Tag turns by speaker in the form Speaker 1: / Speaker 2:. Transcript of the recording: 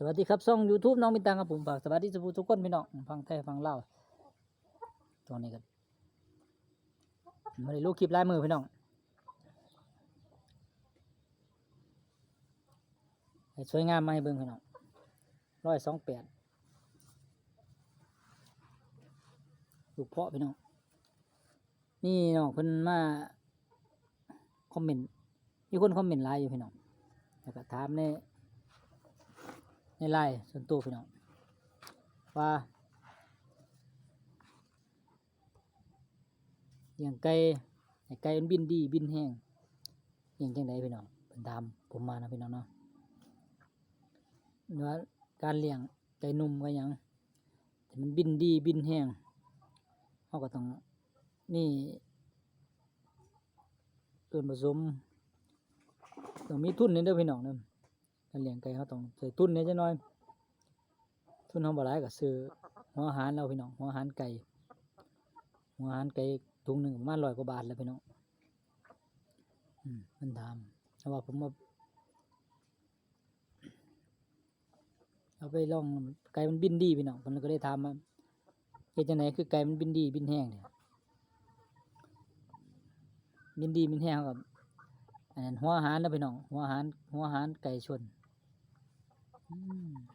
Speaker 1: สวัสดีครับช่อง YouTube น้องมิตังครับผมฝากสวัสดีสุภูทุกคนพี่น้องฟังไทยฟังเล่าตัวนี้กันไม่ได้ลูกคลิปลายมือพี่น้องให้สวยงามมาให้เบิ่งพี่น้องร้อยสองแปดลูกเพาะพี่น้องนี่น้องเพิ่นมาคอมเมนต์มีคนคอมเมนต์ไลน์อยู่พี่น้องแล้วก็ถามใน ในไลน์ส่วนตัวพี่น้องว่าอย่างไก่ให้ไก่มันบินดีบินแห้งอย่างจังไดพี่น้องเป็นตามผมมานะพี่น้องเนาะเนื้อการเลี้ยงไก่นุ่มก็ยังแต่มันบินดีบินแห้งเขาก็ต้องนี่ส่วนผสมต้องมีทุนนี่เด้อพี่น้องเด้อ การเลี้ยงไก่เขาต้องใส่ทุนเนี่ยจะน้อยทุนเขาบ่หลายก็ซื้อหัวอาหารเราพี่น้องหัวอาหารไก่หัวอาหารไก่ถุงหนึ่งประมาณร้อยกว่าบาทแล้วพี่น้องมันทำแต่ว่าผมว่าเอาไปล่องไก่มันบินดีพี่น้องผมก็ได้ทำมาเฮ็ดจังไหนคือไก่มันบินดีบินแห้งเนี่ยบินดีบินแห้งกับอันนั้นหัวอาหารนะพี่น้องหัวอาหารหัวอาหารไก่ชน 嗯。